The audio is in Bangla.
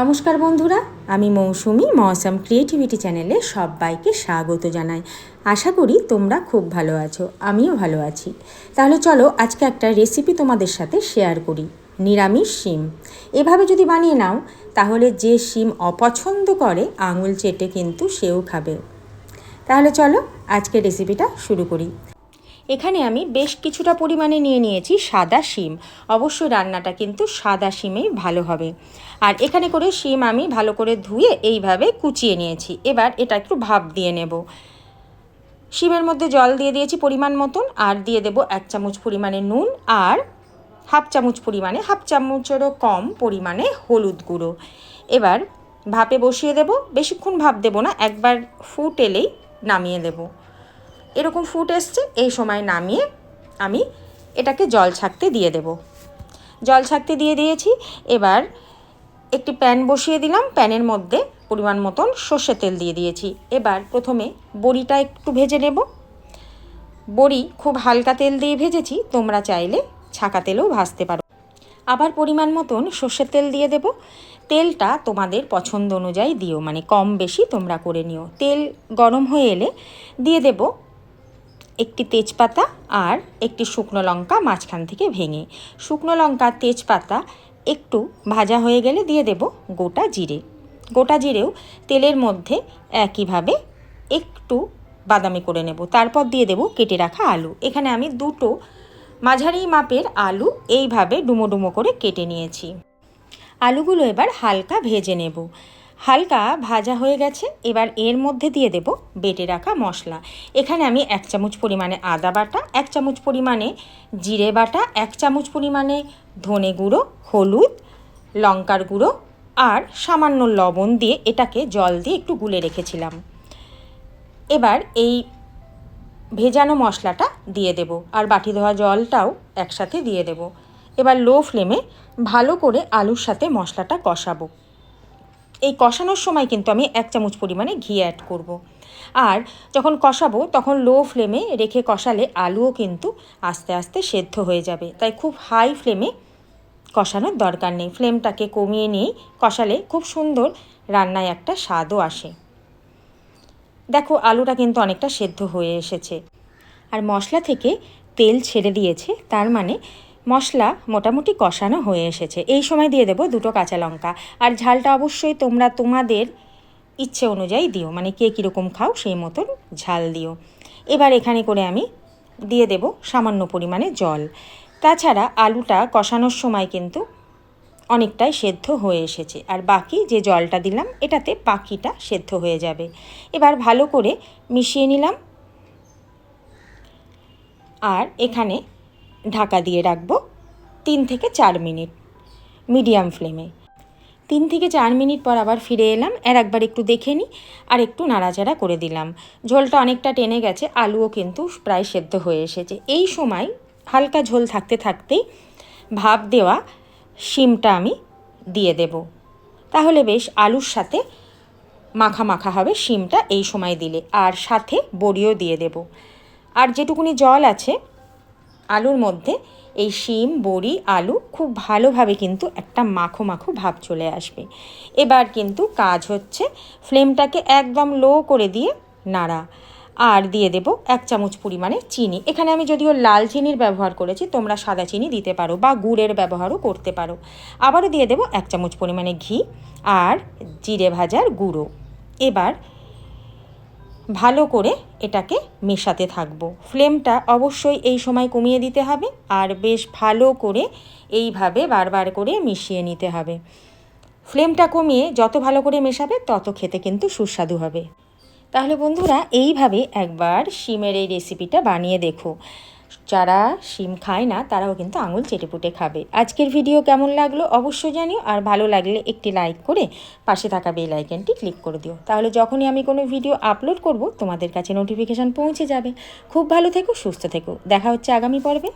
নমস্কার বন্ধুরা, আমি মৌসুমি মৌসাম ক্রিয়েটিভিটি চ্যানেলে সবাইকে স্বাগত জানাই। আশা করি তোমরা খুব ভালো আছো, আমিও ভালো আছি। তাহলে চলো আজকে একটা রেসিপি তোমাদের সাথে শেয়ার করি, নিরামিষ শিম। এভাবে যদি বানিয়ে নাও, তাহলে যে শিম অপছন্দ করে, আঙুল চেটে কিন্তু সেও খাবে। তাহলে চলো আজকে রেসিপিটা শুরু করি। এখানে আমি বেশ কিছুটা পরিমাণে নিয়ে নিয়েছি সাদা শিম। অবশ্যই রান্নাটা কিন্তু সাদা শিমেই ভালো হবে। আর এখানে করে শিম আমি ভালো করে ধুয়ে এইভাবে কুচিয়ে নিয়েছি। এবার এটা একটু ভাপ দিয়ে নেব। শিমের মধ্যে জল দিয়ে দিয়েছি পরিমাণ মতন। আর দিয়ে দেব এক চামচ পরিমাণে নুন আর হাফ চামচ পরিমাণে, হাফ চামচেরও কম পরিমাণে হলুদ গুঁড়ো। এবার ভাপে বসিয়ে দেব। বেশিক্ষণ ভাপ দেব না, একবার ফুট এলেই নামিয়ে দেবো। এরকম ফুট এসছে, এই সময় নামিয়ে আমি এটাকে জল ছাকতে দিয়ে দেব। জল ছাকতে দিয়ে দিয়েছি, এবার একটি প্যান বসিয়ে দিলাম, প্যানের মধ্যে পরিমাণ মতন সর্ষে তেল দিয়ে দিয়েছি। এবার প্রথমে বড়িটা একটু ভেজে নেব। বড়ি খুব হালকা তেল দিয়ে ভেজেছি, তোমরা চাইলে ছাকা তেলেও ভাজতে পারো। আবার পরিমাণ মতন সর্ষের তেল দিয়ে দেব। তেলটা তোমাদের পছন্দ অনুযায়ী দিও মানে কম বেশি তোমরা করে নিও। তেল গরম হয়ে এলে দিয়ে দেব একটি তেজপাতা আর একটি শুকনো লঙ্কা মাঝখান থেকে ভেঙে। শুকনো লঙ্কা তেজপাতা একটু ভাজা হয়ে গেলে দিয়ে দেব গোটা জিরে। গোটা জিরেও তেলের মধ্যে একইভাবে একটু বাদামি করে নেব। তারপর দিয়ে দেব কেটে রাখা আলু। এখানে আমি দুটো মাঝারি মাপের আলু এইভাবে ডুমো ডুমো করে কেটে নিয়েছি। আলুগুলো এবার হালকা ভেজে নেব। হালকা ভাজা হয়ে গেছে, এবার এর মধ্যে দিয়ে দেব বেটে রাখা মশলা। এখানে আমি এক চামচ পরিমাণে আদা বাটা, এক চামচ পরিমাণে জিরে বাটা, এক চামচ পরিমাণে ধনে গুঁড়ো, হলুদ, লঙ্কার গুঁড়ো আর সামান্য লবণ দিয়ে এটাকে জল দিয়ে একটু গুলে রেখেছিলাম। এবার এই ভেজানো মশলাটা দিয়ে দেব আর বাটি ধোয়া জলটাও একসাথে দিয়ে দেব। এবার লো ফ্লেমে ভালো করে আলুর সাথে মশলাটা কষাবো। এই কষানোর সময় কিন্তু আমি এক চামচ পরিমাণে ঘি অ্যাড করব। আর যখন কষাবো, তখন লো ফ্লেমে রেখে কষালে আলুও কিন্তু আস্তে আস্তে সেদ্ধ হয়ে যাবে। তাই খুব হাই ফ্লেমে কষানোর দরকার নেই। ফ্লেমটাকে কমিয়ে নিয়েই কষালে খুব সুন্দর রান্নায় একটা স্বাদও আসে। দেখো, আলুটা কিন্তু অনেকটা সেদ্ধ হয়ে এসেছে। আর মশলা থেকে তেল ছেড়ে দিয়েছে, তার মানে মশলা মোটামুটি কষানো হয়ে এসেছে। এই সময় দিয়ে দেবো দুটো কাঁচা লঙ্কা। আর ঝালটা অবশ্যই তোমরা তোমাদের ইচ্ছে অনুযায়ী দিও। মানে কে কীরকম খাও সেই মতন ঝাল দিও। এবার এখানে করে আমি দিয়ে দেব সামান্য পরিমাণে জল। তাছাড়া আলুটা কষানোর সময় কিন্তু অনেকটাই সেদ্ধ হয়ে এসেছে। আর বাকি যে জলটা দিলাম, এটাতে বাকিটা সেদ্ধ হয়ে যাবে। এবার ভালো করে মিশিয়ে নিলাম। আর এখানে ঢাকা দিয়ে রাখব তিন থেকে চার মিনিট, মিডিয়াম ফ্লেমে। তিন থেকে চার মিনিট পর আবার ফিরে এলাম আর একবার একটু দেখে নিই, আর একটু নাড়াচাড়া করে দিলাম। ঝোলটা অনেকটা টেনে গেছে, আলুও কিন্তু প্রায় সেদ্ধ হয়ে এসেছে। এই সময় হালকা ঝোল থাকতে থাকতেই ভাপ দেওয়া শিমটা আমি দিয়ে দেব। তাহলে বেশ আলুর সাথে মাখা মাখা হবে শিমটা এই সময় দিলে, আর সাথে বড়িও দিয়ে দেব। আর যেটুকুনি জল আছে আলুর মধ্যে এই শিম, বড়ি, আলু খুব ভালোভাবে কিন্তু একটা মাখো মাখো ভাব চলে আসবে। এবার কিন্তু কাজ হচ্ছে ফ্লেমটাকে একদম লো করে দিয়ে নাড়া। আর দিয়ে দেব এক চামচ পরিমাণে চিনি। এখানে আমি যদিও লাল চিনির ব্যবহার করেছি, তোমরা সাদা চিনি দিতে পারো বা গুড়ের ব্যবহারও করতে পারো। আবারও দিয়ে দেব এক চামচ পরিমাণে ঘি আর জিরে ভাজার গুঁড়ো। এবার ভালো করে এটাকে মেশাতে থাকব। ফ্লেমটা অবশ্যই এই সময় কমিয়ে দিতে হবে আর বেশ ভালো করে এইভাবে বারবার করে মিশিয়ে নিতে হবে। ফ্লেমটা কমিয়ে যত ভালো করে মেশাবে তত খেতে কিন্তু সুস্বাদু হবে। তাহলে বন্ধুরা, এইভাবে একবার শিমের এই রেসিপিটা বানিয়ে দেখো। যারা শিম খায় না, তারাও কিন্তু আঙুল চেটেপুটে খাবে। আজকের ভিডিও কেমন লাগল অবশ্যই জানিও, আর ভালো লাগলে একটি লাইক করে পাশে থাকা বেল আইকনটি ক্লিক করে দিও। তাহলে যখনই আমি কোনো ভিডিও আপলোড করব, তোমাদের কাছে নোটিফিকেশান পৌঁছে যাবে। খুব ভালো থেকো, সুস্থ থেকো। দেখা হচ্ছে আগামী পর্বে।